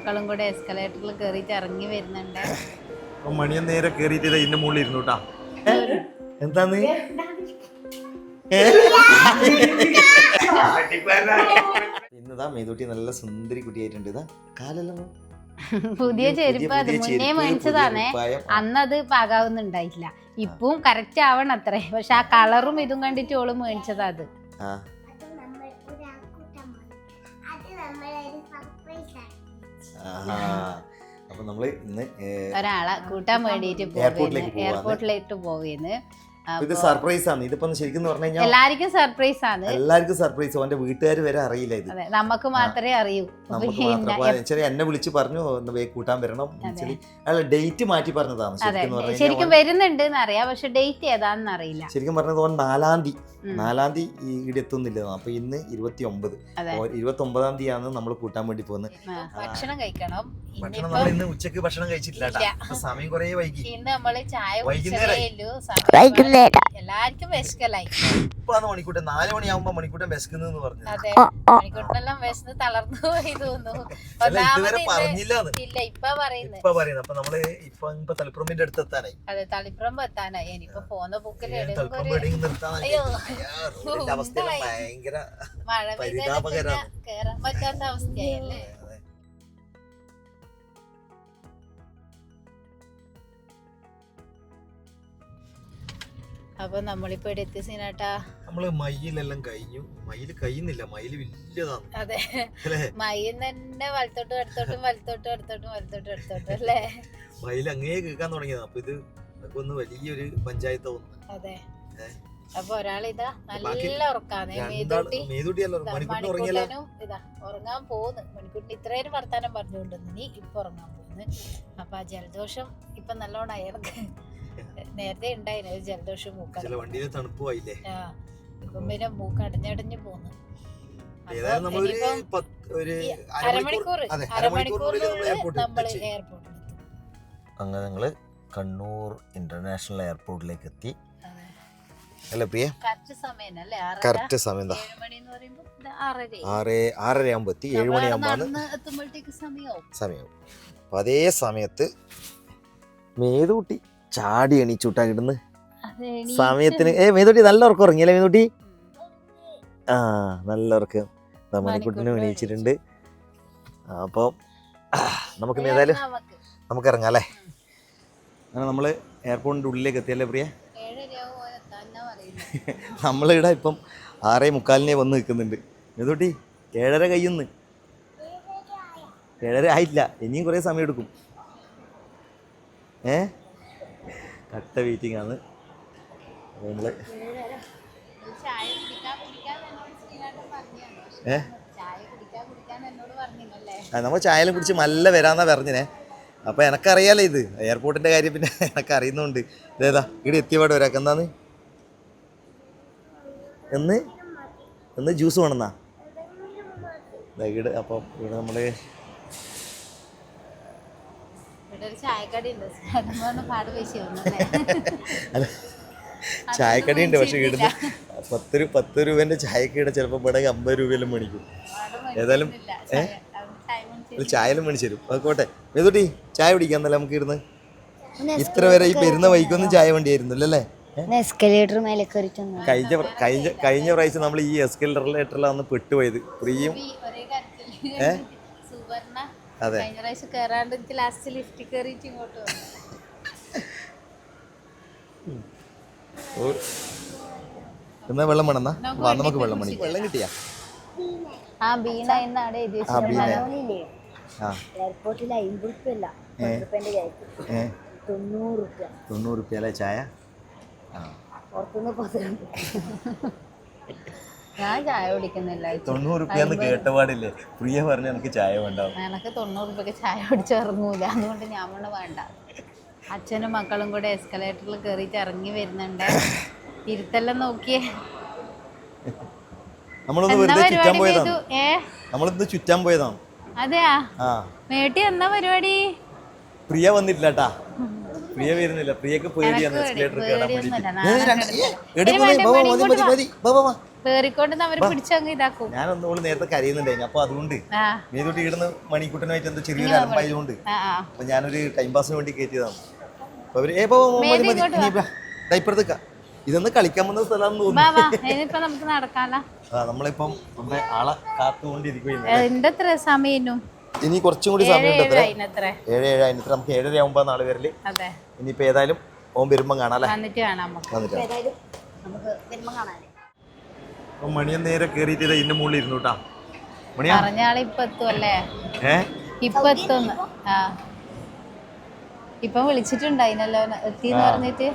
മക്കളും കൂടെ എസ്കലേറ്ററിൽ കയറിയിട്ട് ഇറങ്ങി വരുന്നുണ്ട്. അപ്പൊ മണിയൻ നേരെ കേറിയിട്ട് ഇതാ ഇതിന്റെ മുകളിൽ ഇരുന്നു കേട്ടാ എന്താന്ന്? ഏ? ഇന്നതാ മേതൂട്ടി നല്ല സുന്ദരി കുട്ടിയായിട്ടുണ്ട്. ഇതാ കാലെല്ലാം പുതിയ ചെരുപ്പ് അത് മുന്നേ മേടിച്ചതാണേ അന്നത് പാകാവുന്നുണ്ടായിട്ടില്ല ഇപ്പവും കറക്റ്റ് ആവണം അത്രേ പക്ഷെ ആ കളറും ഇതും കണ്ടിട്ട് ഓൾ മേടിച്ചതാ അത്. അപ്പൊ നമ്മൾ ഇന്ന് ഒരാളെ കൂട്ടാൻ വേണ്ടിയിട്ട് എയർപോർട്ടിലേക്ക് പോവുകയാണ് എയർപോർട്ടിലേക്ക് പോവുകയെന്ന് ഇത് സർപ്രൈസ് ആണ്. ഇതിപ്പോ ശരിക്കും പറഞ്ഞു കഴിഞ്ഞാൽ എല്ലാവർക്കും സർപ്രൈസ് ആണ്. എല്ലാവർക്കും സർപ്രൈസ് അവന്റെ വീട്ടുകാർ വരെ അറിയില്ല ഇത്. അതെ നമുക്ക് മാത്രമേ അറിയൂ. നമുക്ക് മാത്രം. എന്നെ വിളിച്ച് പറഞ്ഞു കൂട്ടാൻ വരണം അല്ല ഡേറ്റ് മാറ്റി പറഞ്ഞതാണ്. ശരിക്കും വരുന്നുണ്ട് എന്നറിയാം പക്ഷെ ഡേറ്റ് ഏതാണെന്ന് അറിയില്ല. ശരിക്കും പറഞ്ഞത് ഓൻ നാലാം തീയതി നാലാം തീയതി ഇവിടെ എത്തുന്നില്ല അപ്പൊ ഇന്ന് ഇരുപത്തി ഒമ്പത് ഇരുപത്തി ഒമ്പതാം തീയതിയാണ് നമ്മൾ കൂട്ടാൻ വേണ്ടി പോകുന്നത്. ഭക്ഷണം കഴിക്കണം. ഭക്ഷണം നമ്മൾ ഇന്ന് ഉച്ചയ്ക്ക് ഭക്ഷണം കഴിച്ചിട്ടില്ല. സമയം കുറേ വൈകി. ഇന്ന് നമ്മൾ ചായ വൈകുന്നേരായി. ഉള്ളൂ എല്ലാവർക്കും വിശക്കലായി. ഇപ്പാണ് മണിക്കൂട്ടൻ നാല് മണിയാവുമ്പോ മണിക്കൂട്ടൻ വിശക്കുന്നെന്ന് പറഞ്ഞു അതെ. മണിക്കൂട്ടെല്ലാം വിശന്ന് തളർന്നു പോയി തോന്നുന്നു. അല്ല ഇതുവരെ ഇന്ന് ഇല്ല ഇപ്പൊ പറയുന്നത്. ഇപ്പൊ പറയുന്നത്. അപ്പൊ നമ്മൾ ഇപ്പൊ ഇപ്പൊ തലപ്പുറമ്പിന്റെ അടുത്ത് എത്താനായി. അതെ തളിപ്പുറം എത്താനായി. ഇനിയിപ്പോ പോന്ന ബുക്കിൽ നിർത്താനായി അയ്യോ. റോഡിന്റെ അവസ്ഥ ഭയങ്കര മഴ പെയ്താൽ പരിതാപകരാണ്. കേറാൻ പറ്റാത്ത അവസ്ഥയായല്ലേ അതെ. അപ്പൊ നമ്മളിപ്പോ ഇവിടെ എത്തി സീനാട്ടാ നമ്മൾ മയിലെല്ലാം കഴിഞ്ഞു. മയിൽ കഴിയുന്നില്ല. മയിൽ വലിയതാണ്. അതെ. മയിൽ തന്നെ വലത്തോട്ടും അടുത്തോട്ടും വലത്തോട്ടും അടുത്തോട്ടും വലത്തോട്ടും അടുത്തോട്ടും അല്ലേ? മയിൽ അങ്ങേ കേൾക്കാൻ തുടങ്ങിയതാ. അപ്പൊ ഇത് ഒന്ന് വലിയൊരു പഞ്ചായത്ത് തോന്നുന്നു അതെ? അപ്പൊ ഒരാളിതാ നല്ല മേതുട്ടിയല്ലോ ഇതാ, മണിക്കൂട്ടിന് ഉറങ്ങാൻ പോകുന്നു മണിക്കൂട്ടിന് ഇത്രയും വർത്താനം പറഞ്ഞുകൊണ്ടിരുന്നു നീ ഇപ്പൊ ഉറങ്ങാൻ പോകുന്നു അപ്പൊ ആ ജലദോഷം ഇപ്പൊ നല്ലോണം അയാൾക്ക് നേരത്തെ ഉണ്ടായിരുന്നു ഒരു ജലദോഷം ചില വണ്ടിയിൽ ആ ഇപ്പം പിന്നെ മൂക്ക് അടഞ്ഞടഞ്ഞ് പോന്നു. അരമണിക്കൂർ നമ്മൾ എയർപോർട്ടിൽ നമ്മൾ എയർപോർട്ടിൽ എത്തും. അങ്ങനെ ഞങ്ങൾ കണ്ണൂർ ഇന്റർനാഷണൽ എയർപോർട്ടിലേക്ക് എത്തി. അല്ല പ്രിയ? കറക്റ്റ് സമയം ആറ് ആറര? ആകുമ്പോ എത്തി. ഏഴ് മണിയാകുമ്പോ സമയമാവും സമയം അപ്പൊ അതേ സമയത്ത് മേതൂട്ടി ചാടി എണീച്ചുട്ടാ കിടന്ന്. സമയത്തിന് ഏ മേതോട്ടി നല്ല ഉറക്കം ഉറങ്ങിയല്ലേ മേതോട്ടി. ആ നല്ല ഉറക്കം. മണിക്കുട്ടിനും എണീച്ചിട്ടുണ്ട്. അപ്പോൾ നമുക്ക് ഏതായാലും നമുക്ക്. ഇറങ്ങാം അല്ലേ? അങ്ങനെ നമ്മൾ എയർപോർട്ടിന്റെ ഉള്ളിലേക്ക് എത്തിയല്ലേ പ്രിയ? നമ്മളിവിടെ ഇപ്പം ആറേ മുക്കാലിനെ വന്ന് നിൽക്കുന്നുണ്ട്. മേതോട്ടി ഏഴര കയ്യുന്ന്. ഏഴര ആയിട്ടില്ല. ഇനിയും കുറേ സമയം എടുക്കും. ഏ? കട്ട വെയിറ്റിംഗ് ആണ്. നമ്മൾ ശ്രീനാഥൻ പറഞ്ഞതാണ് ഏ? നമ്മൾ ചായലും കുടിച്ച് നല്ല വരാന്നാ പറഞ്ഞിനെ. അപ്പോൾ എനക്കറിയാലോ ഇത്. എയർപോർട്ടിന്റെ കാര്യം പിന്നെ എനക്ക് അറിയുന്നുണ്ട് ഇതേതാ ഇവിടെ എത്തിയപാട് വരാക്ക് എന്താന്ന്? എന്ന്? എന്ന് ജ്യൂസ് വേണമെന്നാ? ഇവിടെ അപ്പം ഇവിടെ നമ്മൾ ഇവിടെ ഒരു ചായക്കടി ഉണ്ട്. പാട് പൈസ അല്ല? ചായക്കടി ഉണ്ട് പക്ഷെ ഇടുന്ന പത്ത് രൂപ പത്ത് രൂപേന്റെ ചായക്കട ചിലപ്പോൾ ഇവിടെ അമ്പത് രൂപയെല്ലാം മേടിക്കും. ഏതായാലും ഏ? ഒരു ചായലും മേടിച്ചു തരും. അതുകൊട്ടെ മേതുട്ടി ചായ കുടിക്കാന്നല്ലേ നമുക്ക് ഇരുന്ന് ഇത്ര വരെ ഈ പെരുന്ന വൈക്കൊന്നും ചായ വേണ്ടിയായിരുന്നില്ല അല്ലേ? കഴിഞ്ഞ കഴിഞ്ഞ കഴിഞ്ഞ പ്രാവശ്യം നമ്മൾ ഈ എസ്കലേറ്ററിലാണ് പെട്ടുപോയത്. പ്രിയും ഏഹ് അതെ. കഴിഞ്ഞ പ്രാവശ്യം കയറാണ്ട് എനിക്ക് ലാസ്റ്റ് ലിഫ്റ്റ് കയറിയിട്ട് ഇങ്ങോട്ട് വന്നു. എന്നാ വെള്ളം വേണമെന്നാ വാ നമുക്ക് വെള്ളം മണി വെള്ളം കിട്ടിയാ? ആ ബീണ എന്നാണ് എഴുതി ആ ബീന. ആ. എയർപോർട്ടിൽ അമ്പത് റുപ്യ അല്ല ഏ. തൊണ്ണൂറ് റുപ്യ തൊണ്ണൂറ് റുപ്യ അല്ലേ ചായ? ആ. പുറത്തുനിന്ന് പതിനഞ്ച് ഞാൻ ചായ കുടിക്കുന്നില്ല തൊണ്ണൂറ് റുപ്യ എന്ന് കേട്ടപാടില്ലേ? പ്രിയ പറഞ്ഞ എനിക്ക് ചായ വേണ്ട എനക്ക് തൊണ്ണൂറ് രൂപയ്ക്ക് ചായ കുടിച്ച് ഇറങ്ങൂല അതുകൊണ്ട് ഞാൻ വേണ്ട വേണ്ട. അച്ഛനും മക്കളും കൂടെ എസ്കലേറ്ററിൽ കയറിയിട്ട് ഇറങ്ങി വരുന്നുണ്ട്. ഇരുത്തെല്ലാം നോക്കിയേ. നമ്മളൊന്ന് വെറുതെ ചുറ്റാൻ പോയതാണ്. നമ്മളിന്ന് ചുറ്റാൻ പോയതാണ്. അതെയാ? മേട്ടി എന്നാ പരിപാടി? പ്രിയ വന്നിട്ടില്ല പ്രിയ വരുന്നില്ല. പ്രിയക്ക് പേടിയാണ് എനക്ക് എസ്കലേറ്റർ മോനെ, വേണ്ട, കേറിക്കൊണ്ട് അവർ പിടിച്ചങ്ങ് ഇതാക്കും. ഞാൻ ഒന്നുകൂടി നേരത്തെ കരയുന്നുണ്ടായിരുന്നു അപ്പൊ അതുകൊണ്ട് ആ. മേതൂട്ടി ഇടുന്ന മണിക്കൂട്ടനായിട്ട് എന്തോ ചെറിയൊരു അലമ്പായതുകൊണ്ട് ആ ആ. അപ്പൊ ഞാനൊരു ടൈം പാസിന് വേണ്ടി കയറ്റിയതാണ് അപ്പൊ അവർ ഏ പോ പോ, മതി മേതു മതി. ഇങ്ങോട്ട് ഇനി ഇപ്പൊ ദാ ഇപ്പുറത്തേക്കാ ഇതൊന്ന് കളിക്കാൻ വന്ന സ്ഥലം നമുക്ക് നടക്കാല. നമ്മളിപ്പം നമ്മുടെ ആളെ കാത്തുകൊണ്ടിരിക്കുകയാണ്. എന്റെ എത്ര സമയം ഇനി കുറച്ചും കൂടി സമയം ഏഴ് ഏഴ് അതിനത്ര നമുക്ക് ഏഴര ആകുമ്പോ നാളെ വരൽ. ഇനിയിപ്പോ ഏതായാലും ഓം വരുമ്പം കാണാം അല്ലേ? വന്നിട്ട് കാണാം നമുക്ക് വരുമ്പം കാണാം. ഏതായാലും നമുക്ക് വരുമ്പോ കാണാല്ലേ അപ്പൊ മണിയൻ നേരെ കേറിയിട്ട് ഇതാ ഇതിന്റെ മുകളിൽ ഇരുന്നു കേട്ടാ മണിയാ? പറഞ്ഞ ആൾ ഇപ്പൊ എത്തുമല്ലേ ഏ? ഇപ്പൊ എത്തുന്ന്. ആ. ഇപ്പൊ വിളിച്ചിട്ടുണ്ടായിനല്ലോ എത്തിന്ന് പറഞ്ഞിട്ട്.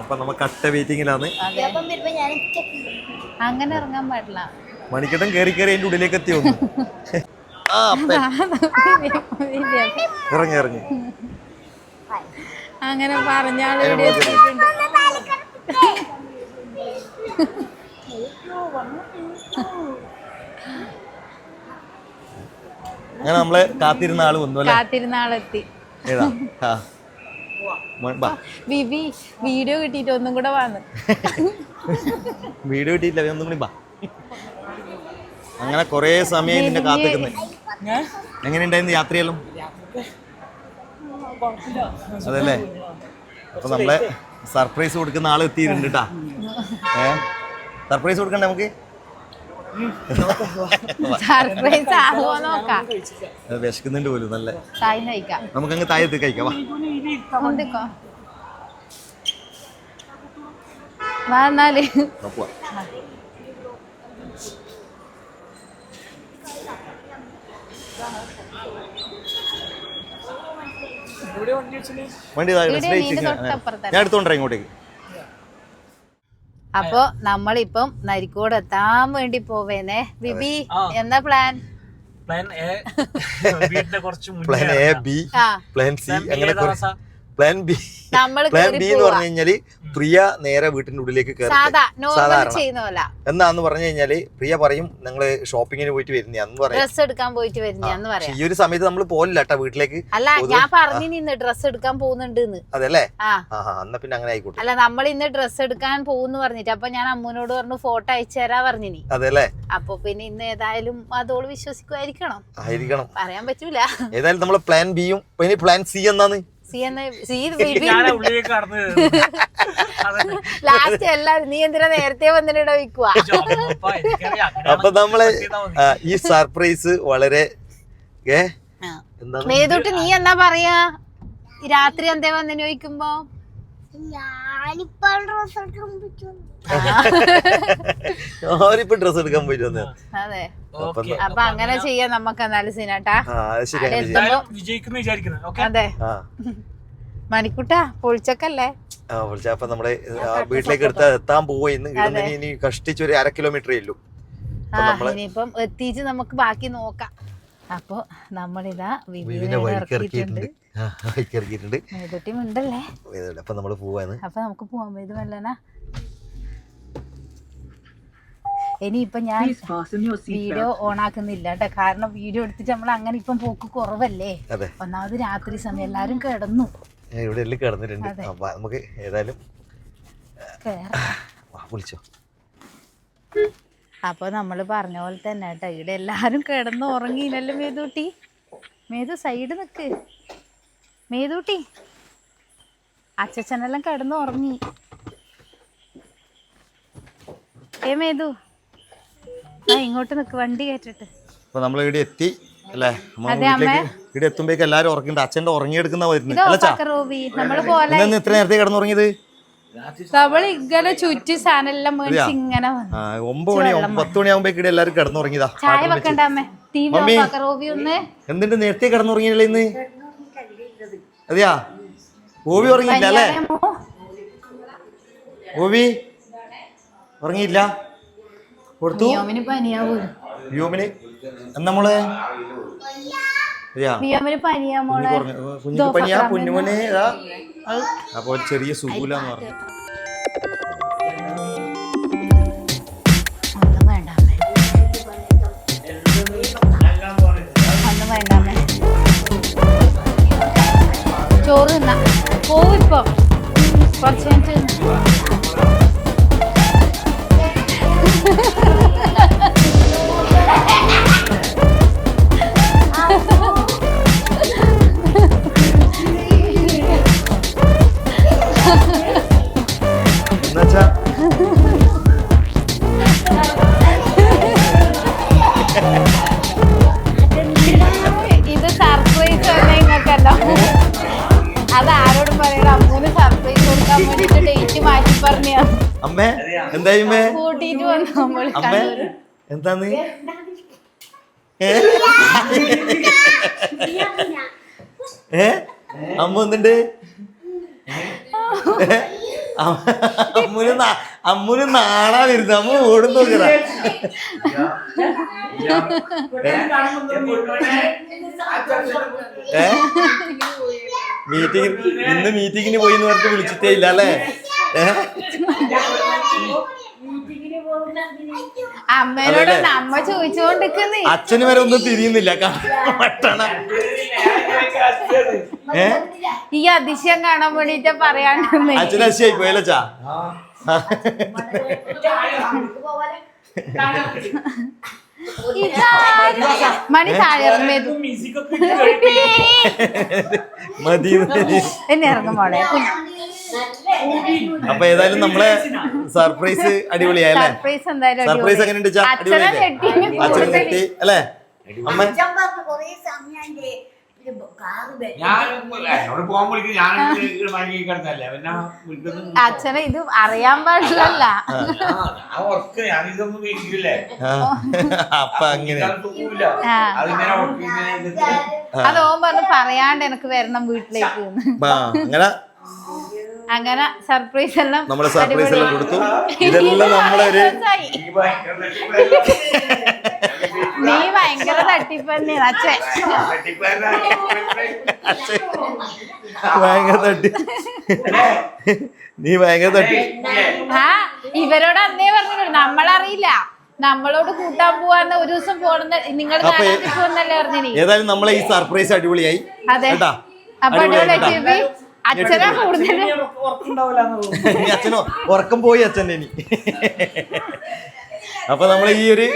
അപ്പൊ നമ്മ കട്ട വെയിറ്റിങ്ങിലാണ്. അതെ. അപ്പം വരുമ്പോ ഞാൻ അങ്ങനെ ഇറങ്ങാൻ പാടില്ല. മണിക്കട്ടൻ കേറി കേറി അതിന്റെ ഉള്ളിലേക്ക് എത്തി വന്നു. ആ അപ്പൻ. ഇറങ്ങി ഇറങ്ങി. അങ്ങനെ പറഞ്ഞാൾ അതിനെ ഇവിടെ മുകളിൽ എത്തിയിട്ടുണ്ട് അങ്ങനെ നമ്മളെ കാത്തിരുന്ന ആൾ വന്നു അല്ലേ? കാത്തിരുന്ന ആളെത്തി. ഏതാ? ആ. മ- ബാ. ബിബി വീഡിയോ കിട്ടിയിട്ട് ഒന്നും കൂടെ വന്ന് വീഡിയോ കിട്ടിയില്ല ഒന്നും കൂടി ബാ അങ്ങനെ കൊറേ സമയം നിന്നെ കാത്തിരുന്നു. എങ്ങനെ ഉണ്ടായിരുന്നു യാത്രയെല്ലാം? അതല്ലേ? അപ്പൊ നമ്മളെ സർപ്രൈസ് കൊടുക്കുന്ന ആൾ എത്തിയിട്ടുണ്ട് കേട്ടാ ഏ? സർപ്രൈസ് കൊടുക്കണ്ടേ നമുക്ക്? സർപ്രൈസ് ആകുമോ നോക്കാം അത് വിശക്കുന്നുണ്ട് പോലും നല്ല. തായി നമുക്കങ്ങ് താഴത്ത് കഴിക്കാം വാ. കൊണ്ടിക്കോ. വാ എന്നാൽ. വണ്ടി? ഞാൻ എടുത്തോണ്ടേ ഇങ്ങോട്ടേക്ക്. അപ്പൊ നമ്മളിപ്പം നരിക്കോട് എത്താൻ വേണ്ടി പോവേനെ ബിബി എന്താ പ്ലാൻ പ്ലാൻ എ വീടിന്റെ കുറച്ച് plan A B plan C അങ്ങനെ? പ്ലാൻ ബി പ്ലാൻ ബി എന്ന് പറഞ്ഞു കഴിഞ്ഞാൽ പ്രിയ നേരെ വീട്ടിന്റെ ഉള്ളിലേക്ക് കയറി സാധാരണ. എന്നാന്ന് പറഞ്ഞു കഴിഞ്ഞാൽ പ്രിയ പറയും ഞങ്ങൾ ഷോപ്പിങ്ങിന് പോയിട്ട് വരുന്നേ അന്ന് പറയും. ഡ്രസ് എടുക്കാൻ പോയിട്ട് പറയും. ഈ ഒരു സമയത്ത് നമ്മൾ പോലില്ല കേട്ടോ വീട്ടിലേക്ക്. അല്ല ഞാൻ പറഞ്ഞു നിന്ന് ഡ്രസ് എടുക്കാൻ പോകുന്നുണ്ട് അതല്ലേ എന്നാ പിന്നെ അങ്ങനെ ആയിക്കോട്ടെ. അല്ല നമ്മൾ ഇന്ന് ഡ്രസ് എടുക്കാൻ പോകുന്നു പറഞ്ഞിട്ട് അപ്പൊ ഞാൻ അമ്മൂനോട് പറഞ്ഞു ഫോട്ടോ അയച്ചു തരാ പറഞ്ഞിനി അതല്ലേ അപ്പൊ പിന്നെ ഇന്ന് ഏതായാലും അതോട് വിശ്വസിക്കുമായിരിക്കണം ആയിരിക്കണം. പറയാൻ പറ്റൂല. ഏതായാലും നമ്മൾ പ്ലാൻ ബിയും പ്ലാൻ സി എന്നാന്ന് സി എന്ന സി ലാസ്റ്റ് എല്ലാരും നീ എന്തിനാ നേരത്തെ വന്നിട്ട് അപ്പൊ നമ്മൾ ഈ സർപ്രൈസ് വളരെ മേതൊട്ട് നീ എന്നാ പറയാ? രാത്രി എന്തേ വന്നിന് ചോദിക്കുമ്പോ? ഞാനിപ്പോ ഡ്രസ് എടുക്കാൻ പോയിട്ട് വന്നു അപ്പൊ അങ്ങനെ ചെയ്യാം നമുക്ക് എന്നാലും സീനാട്ടാ വിജയിക്കുന്നു വിചാരിക്കുന്നത് അതെ മണിക്കുട്ടാ പൊളിച്ചക്കല്ലേ? അപ്പൊ നമ്മുടെ വീട്ടിലേക്ക് എടുത്ത് എത്താൻ ഇന്ന് ഇടുന്നതിന് ഇനി കഷ്ടിച്ച് ഒരു അര കിലോമീറ്റർ ഉള്ളൂ. ഇനിയിപ്പം എത്തിച്ച് നമുക്ക് ബാക്കി നോക്കാം. അപ്പൊ നമ്മളിതാ വിവിനെ ഇറക്കിയിട്ടുണ്ട്. ഇറക്കിയിട്ടുണ്ട് മേതൊട്ടി ഇതുണ്ട്. അപ്പൊ നമ്മൾ പോവാന്ന് അപ്പൊ നമുക്ക് പോവാൻ ഇത് വല്ലന? ഇനിയിപ്പൊ ഞാൻ വീഡിയോ ഓൺ ആക്കുന്നില്ല കേട്ടോ. കാരണം വീഡിയോ എടുത്തിട്ട് നമ്മൾ അങ്ങനെ ഇപ്പം പോക്ക് കുറവല്ലേ? ഒന്നാമത് രാത്രി സമയം എല്ലാരും കിടന്നു. ഇവിടെ എല്ലാം കിടന്നിട്ടുണ്ട്. അപ്പൊ നമുക്ക് ഏതായാലും വാ, വിളിച്ചോ. അപ്പൊ നമ്മൾ പറഞ്ഞ പോലെ തന്നെ കേട്ടോ. ഇവിടെ എല്ലാരും കിടന്ന് ഉറങ്ങിയില്ലല്ലോ മേതൂട്ടി മേതു സൈഡ് നിക്ക്. മേതൂട്ടി. അച്ഛനെല്ലാം കിടന്ന് ഉറങ്ങി. ഏ മേതു? ആ ഇങ്ങോട്ട് നിക്ക് വണ്ടി കയറ്റിട്ട്. അപ്പൊ നമ്മൾ ഇവിടെ എത്തി അല്ലേ. ഇവിടെ എത്തുമ്പോഴേക്ക് എല്ലാരും ഉറങ്ങിണ്ട് അച്ഛന്റെ ഉറങ്ങിയെടുക്കുന്ന വരുന്നത് ഇത്ര നേരത്തെ കിടന്നുറങ്ങിയത്? ഇങ്ങനെ ചുറ്റി സാധനം ഇങ്ങനെ ഒമ്പത് മണി പത്ത് ഇവിടെ എല്ലാരും കിടന്നുറങ്ങിയതാ. ചായ വെക്കണ്ട അമ്മേ. ഒന്ന്. എന്തിന്റെ നേരത്തെ കിടന്നുറങ്ങിയല്ലേ ഇന്ന്? അതെയാ? ഓവി ഉറങ്ങിയില്ല അല്ലേ? ഗോപി ഓവി ഉറങ്ങിയില്ല? കൊടുത്തു? വ്യോമിന് എന്നമ്മൾ കുഞ്ഞു പനിയാ കുഞ്ഞിക്ക് ഇതാ അപ്പൊ ചെറിയ സുഖൂലാന്ന് പറഞ്ഞു. ചോറ് തിന്നാ. പോവും ഇപ്പൊ കുറച്ച് മിനിറ്റ് എന്തായിമ്മേ കൂട്ടിട്ട് വന്നു നമ്മൾ അമ്മ എന്താന്ന്? ഏ? അമ്മ എന്തുണ്ട് അമ്മുന് അമ്മുന് നാളാ വരുന്നത്. അമ്മ ഓടും നോക്കറ ഏ? മീറ്റിംഗ് ഇന്ന് മീറ്റിങ്ങിന് പോയി എന്ന് പറഞ്ഞിട്ട് വിളിച്ചിട്ടേ ഇല്ല അല്ലേ? ഏ? അമ്മേനോട് നമ്മ അമ്മ ചോദിച്ചോണ്ടിരിക്കുന്നേ അച്ഛന് വരെ ഒന്നും തിരിയുന്നില്ല. ഈ അതിശയം കാണാൻ വേണ്ടിട്ട് പറയാണ്ടെന്ന് അച്ഛൻ അതിശയായി പോയല്ലോ ചാ മണി മതി. എന്നെ ഇറങ്ങും മോളെ. അപ്പൊ ഏതായാലും നമ്മളെ സർപ്രൈസ് അടിപൊളിയായല്ലേ? സർപ്രൈസ് എന്തായാലും സർപ്രൈസ് അടിപൊളി. എങ്ങനെ ഉണ്ട് അടിപൊളിയല്ലേ? അച്ഛനെ അല്ലേ? അമ്മ? അച്ഛനെ ഇത് അറിയാൻ പാടില്ലല്ല. അതോ അപ്പൊ അങ്ങനെ. അത് ഓൻ പറഞ്ഞു പറയാണ്ട് എനിക്ക് വരണം വീട്ടിലേക്ക് അങ്ങനെ? അങ്ങനെ സർപ്രൈസ് എല്ലാം നമ്മളെ സർപ്രൈസ് എല്ലാം കൊടുത്തു. ഇതെല്ലാം നമ്മളെ ഒരു. നീ ഭയങ്കര തട്ടിപ്പ് തന്നെയാണ് അച്ഛൻ. ഭയങ്കര തട്ടി. നീ ഭയങ്കര തട്ടി. ആ ഇവരോട് അന്നേ പറഞ്ഞു നമ്മളറിയില്ല. നമ്മളോട് കൂട്ടാൻ പോവാന്ന് ഒരു ദിവസം പോണെന്ന് നിങ്ങൾ ഏതായാലും നമ്മളെ ഈ സർപ്രൈസ് അടിപൊളിയായി. അതെ. അപ്പൊ അടിപൊളിയായി അച്ഛനാ കൂടുതൽ ഉറക്കം പോയി അച്ഛന്റെ ഇനി. അപ്പൊ നമ്മൾ ഈ ഒരു